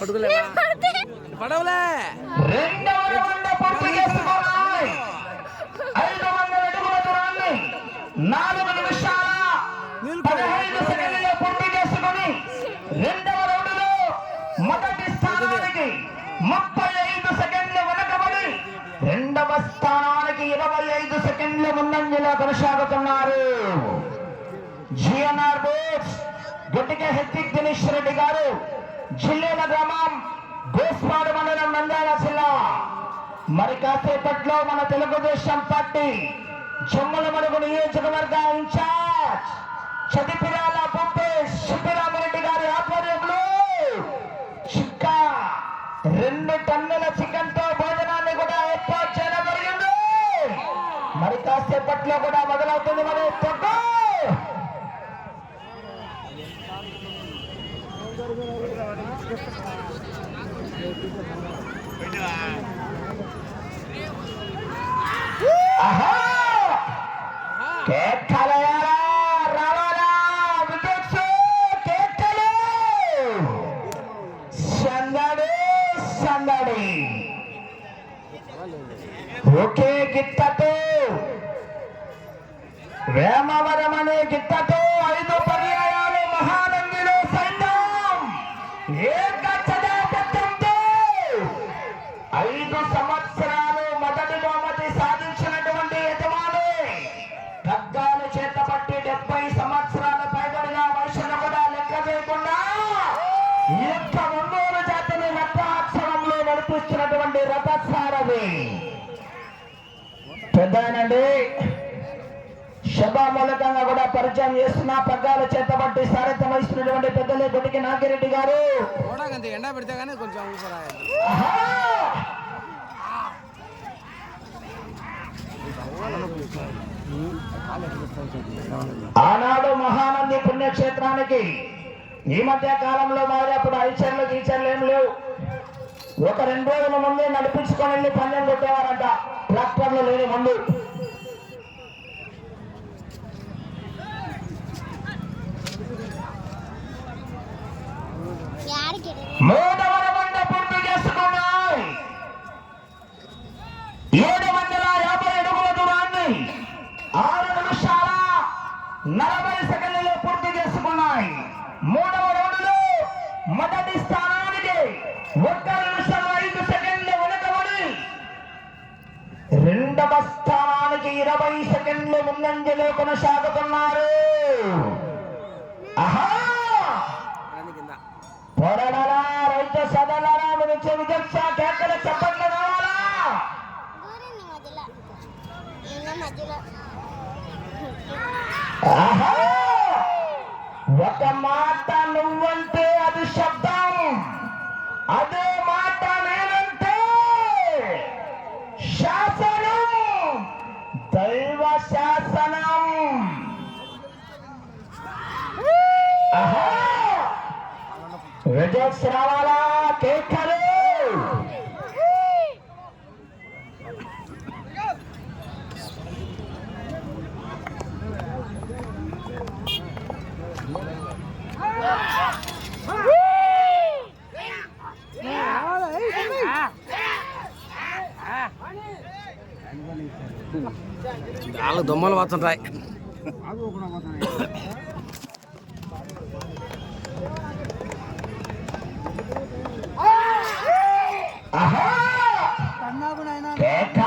పడవలే. నాలుగు నిమిషాల పదహైదు సెకండ్లలో పూర్తి చేసుకొని రెండవ రౌండ్లో మొదటి స్థానానికి ముప్పై ఐదు సెకండ్లు వెనకబడి. రెండవ స్థానానికి ఇరవై ఐదు సెకండ్ల ముందంజలో కొనసాగుతున్నారు జిఎన్ఆర్ బోస్ గట్టిగా హెత్తిక్ దినేష్ రెడ్డి గారు. జిల్లేల గ్రామం గోస్పాడు మండలం నంద్యాల జిల్లా. మరి కాసేపట్లో మన తెలుగుదేశం పార్టీ జమ్మల మడుగు నియోజకవర్గ ఇన్ఛార్జ్ చదిపిరాల భూపేష్ సుబ్బిరామరెడ్డి గారి ఆధ్వర్యంలో చిక్క రెండు టన్నుల చికెన్తో భోజనాన్ని కూడా ఏర్పాటు చేయడం జరిగింది. మరి కాసేపట్లో కూడా మొదలవుతుంది మరి ఒకే గిట్టతో వేమవరం అనే గిట్టతో ఐదు సంవత్సరాలు మొదటి బహుమతి సాధించినటువంటి యజమాని. ఖడ్గాలు చేతపట్టి డెబ్బై సంవత్సరాల పైబడిన వయసును కూడా లెక్క చేయకుండా యొక్క ఒంగోలు జాతిని రథాక్షరంలో నడిపిస్తున్నటువంటి రథసారథి. పెద్దనండి సభామూలకంగా కూడా పరిచయం చేస్తున్న. పగ్గాల చేతబట్టి సారథ్యం వహిస్తున్నటువంటి పెద్దలే గుడికి నాగిరెడ్డి గారు. ఎండ పెడితే కానీ కొంచెం ఆనాడు మహానంది పుణ్యక్షేత్రానికి ఈ మధ్య కాలంలో మరి అప్పుడు ఐచర్లు గీచర్లు ఏం లేవు. ఒక రెండు రోజుల ముందే నడిపించుకొని వెళ్ళి పందెం కొట్టేవారంట. ట్రాక్టర్లు లేని ముందు. యాడికి మూడవ రౌండ్ పూర్తి చేసుకున్నాయి ఏడు వందల యాభై అడుగుల దూరాన్ని ఆరు నిమిషాల నలభై సెకండ్లలో పూర్తి చేసుకున్నాయి. మూడవ రౌండ్లో మొదటి స్థానానికి ఒక్క నిమిషం ఐదు సెకండ్లు వెనుకబడి రెండవ స్థానానికి ఇరవై సెకండ్లు ముందంజలో కొనసాగుతున్నారు. ఆహా! పొరలరా రైతు సదలరా నుంచి విజక్ష కేకల చెప్పట్లు రావాలా? మధ్యలో ఒక మాట నువ్వంటే అది శబ్దం. అదే మాట నేనంటే శాసనం. దైవ శాసనం. ఆహా! విజయ్ రావాలా కేకలు నాలుగు దొమ్మలు పోతుంటాయి. ఆహా కేక రావాలా విజయ్